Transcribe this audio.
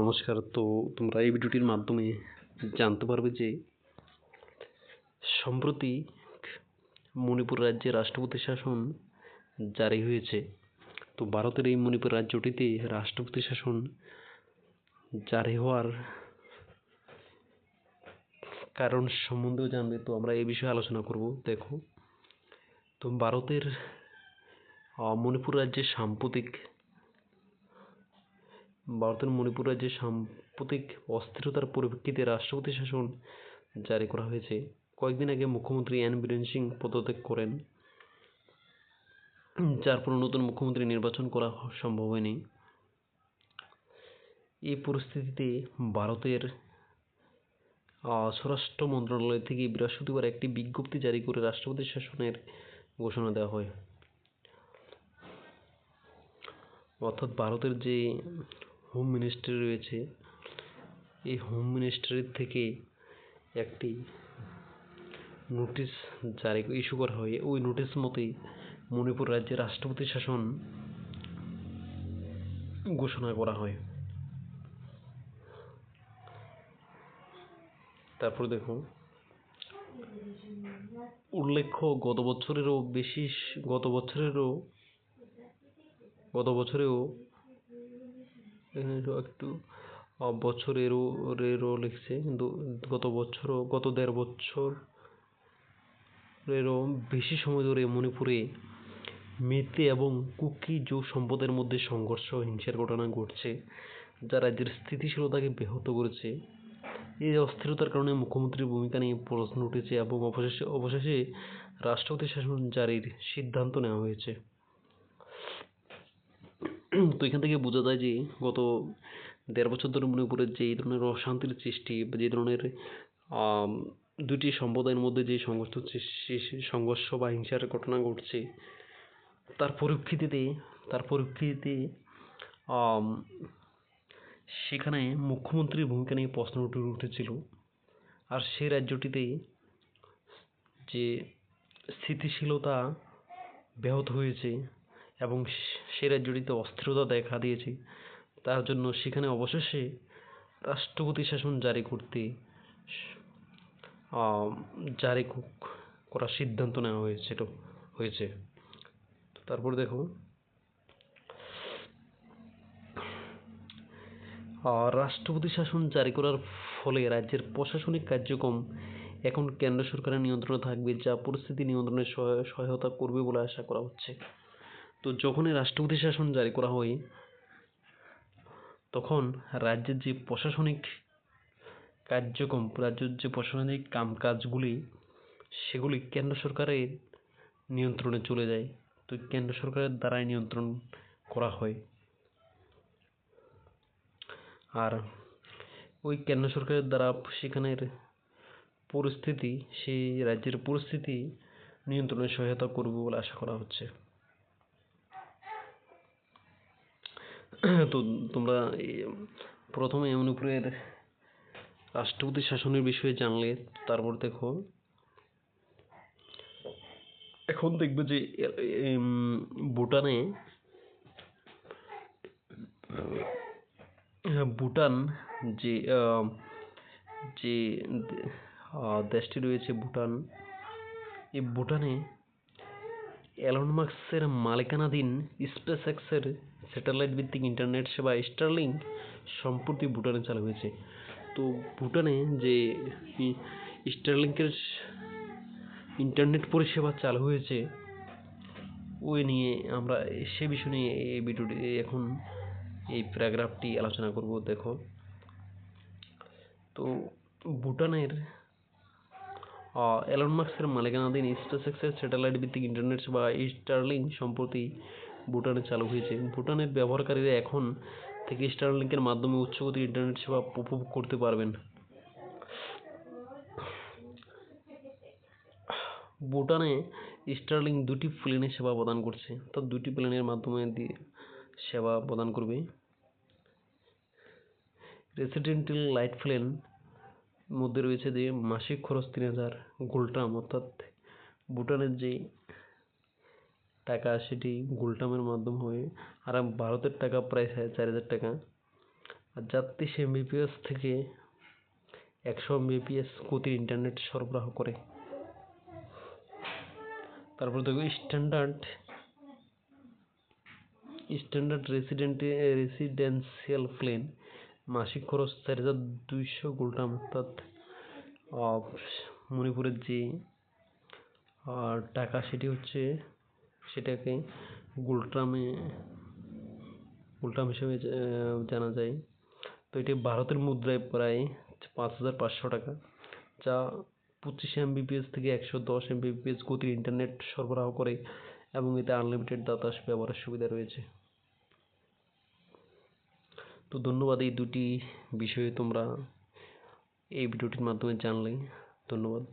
নমস্কার। তো তোমরা এই ভিডিওটির মাধ্যমে জানতে পারবে যে সম্প্রতি মণিপুর রাজ্যে রাষ্ট্রপতি শাসন জারি হয়েছে। তো ভারতের এই মণিপুর রাজ্যটিতে রাষ্ট্রপতি শাসন জারি হওয়ার কারণ সম্বন্ধেও জানবে। তো আমরা এই বিষয়ে আলোচনা করব। দেখো, তো ভারতের মণিপুর রাজ্যে সাম্প্রতিক ভারতের মণিপুর রাজ্যে সাম্প্রতিক অস্থিরতার পরিপ্রেক্ষিতে রাষ্ট্রপতি শাসন জারি করা হয়েছে। কয়েকদিন আগে মুখ্যমন্ত্রী এন বীরেন সিং পদত্যাগ করেন, যার ফলে নতুন মুখ্যমন্ত্রী নির্বাচন করা সম্ভব হয়নি। এই পরিস্থিতিতে ভারতের স্বরাষ্ট্র মন্ত্রণালয় থেকে বৃহস্পতিবার একটি বিজ্ঞপ্তি জারি করে রাষ্ট্রপতি শাসনের ঘোষণা দেওয়া হয়। অর্থাৎ ভারতের যে হোম মিনিস্ট্রি রয়েছে। এই হোম মিনিস্ট্রির থেকে একটি নোটিশ জারি ইস্যু করা হয়। ওই নোটিশ মতেই মণিপুর রাজ্যে রাষ্ট্রপতি শাসন ঘোষণা করা হয়। তারপর দেখুন। উল্লেখ্য, গত বছরেরও বেশি গত বছরেরও, গত বছরেও একটু বছরেরও, রেরও লিখছে। কিন্তু গত বছরও, গত দেড় বছর বছরেরও বেশি সময় ধরে মণিপুরে মেতে এবং কুকি জো সম্পদের মধ্যে সংঘর্ষ, হিংসার ঘটনা ঘটছে, যা রাজ্যের স্থিতিশীলতাকে ব্যাহত করেছে। এই অস্থিরতার কারণে মুখ্যমন্ত্রীর ভূমিকা নিয়ে প্রশ্ন উঠেছে এবং অবশেষে অবশেষে রাষ্ট্রপতি শাসন জারির সিদ্ধান্ত নেওয়া হয়েছে। তো এখান থেকে বোঝা যায় যে গত দেড় বছর ধরে মণিপুরের যে এই ধরনের অশান্তির সৃষ্টি বা যে ধরনের দুটি সম্প্রদায়ের মধ্যে যে সংঘর্ষ সংঘর্ষ বা হিংসার ঘটনা ঘটছে, তার পরিপ্রেক্ষিতে তার পরিপ্রেক্ষিতে সেখানে মুখ্যমন্ত্রীর ভূমিকা নিয়ে প্রশ্ন উঠে, উঠেছিল। আর সেই রাজ্যটিতে যে স্থিতিশীলতা ব্যাহত হয়েছে এবং সে রাজ্যটিতে অস্থিরতা দেখা দিয়েছে। তার জন্য সেখানে অবশেষে রাষ্ট্রপতি শাসন জারি করতে জারি করার সিদ্ধান্ত নেওয়া হয়েছিল হয়েছে। তারপর দেখো রাষ্ট্রপতি শাসন জারি করার ফলে রাজ্যের প্রশাসনিক কার্যক্রম এখন কেন্দ্র সরকারের নিয়ন্ত্রণে থাকবে, যা পরিস্থিতি নিয়ন্ত্রণে সহায়তা করবে বলে আশা করা হচ্ছে। তো যখনই রাষ্ট্রপতি শাসন জারি করা হয়, তখন রাজ্যের যে প্রশাসনিক কার্যক্রম, রাজ্যের যে প্রশাসনিক কামকাজগুলি, সেগুলি কেন্দ্র সরকারের নিয়ন্ত্রণে চলে যায়। তো কেন্দ্র সরকারের দ্বারাই নিয়ন্ত্রণ করা হয়। আর ওই কেন্দ্র সরকারের দ্বারা সেখানের পরিস্থিতি, সেই রাজ্যের পরিস্থিতি নিয়ন্ত্রণে সহায়তা করবে বলে আশা করা হচ্ছে। তো তোমরা প্রথমে মণিপুরের রাষ্ট্রপতি শাসনের বিষয়ে জানলে, তারপর দেখো। এখন দেখবে যে ভুটানে ভুটান যে যে দেশটি রয়েছে ভুটান এই ভুটানে এলন মার্কসের মালিকানাধীন স্পেস এক্সের স্যাটেলাইট ভিত্তিক ইন্টারনেট সেবা স্টারলিং সম্প্রতি ভুটানে চালু হয়েছে। তো ভুটানে যে স্টারলিংকের ইন্টারনেট পরিষেবা চালু হয়েছে, ওই নিয়ে আমরা সে বিষয় নিয়ে এই ভিডিওটি এখন এই প্যারাগ্রাফটি আলোচনা করব, দেখো। তো ভুটানের এলন মার্কসের মালিকানাধীন স্পেস এক্সের স্যাটেলাইট ভিত্তিক ইন্টারনেট সেবা স্টারলিং সম্প্রতি ভুটানে চালু হয়েছে। ভুটানের ব্যবহারকারীরা এখন থেকে স্টারলিংকের মাধ্যমে উচ্চগতির ইন্টারনেট সেবা উপভোগ করতে পারবেন। ভুটানে স্টারলিং দুটি প্লেনে সেবা প্রদান করছে। অর্থাৎ দুটি প্লেনের মাধ্যমে দিয়ে সেবা প্রদান করবে। রেসিডেন্টাল লাইট প্লেন মধ্যে রয়েছে যে মাসিক খরচ তিন হাজার গোল্টাম, অর্থাৎ ভুটানের যে টাকা, সেটি গোল্টামের মাধ্যম হয়ে আর ভারতের টাকা প্রায় সাড়ে চার হাজার টাকা। আর তেইশ এমবিপিএস থেকে একশো এমবিপিএস গতির ইন্টারনেট সরবরাহ করে। তারপর দেখো স্ট্যান্ডার্ড স্ট্যান্ডার্ড রেসিডেন্টে রেসিডেন্সিয়াল প্লেন মাসিক খরচ চার হাজার দুইশো গুলটাম, অর্থাৎ মণিপুরের যে টাকা সেটি হচ্ছে, সেটাকে গুলট্রামে গুলট্রাম হিসেবে জানা যায়। তো এটি ভারতের মুদ্রায় প্রায় পাঁচ হাজার পাঁচশো টাকা, যা পঁচিশ এমবিপিএস থেকে একশো দশ এমবিপিএস গতির ইন্টারনেট সরবরাহ করে এবং এতে আনলিমিটেড বাতাস ব্যবহারের সুবিধা রয়েছে। তো ধন্যবাদ এই দুটি বিষয়ে তোমরা এই ভিডিওটির মাধ্যমে জানলে। ধন্যবাদ।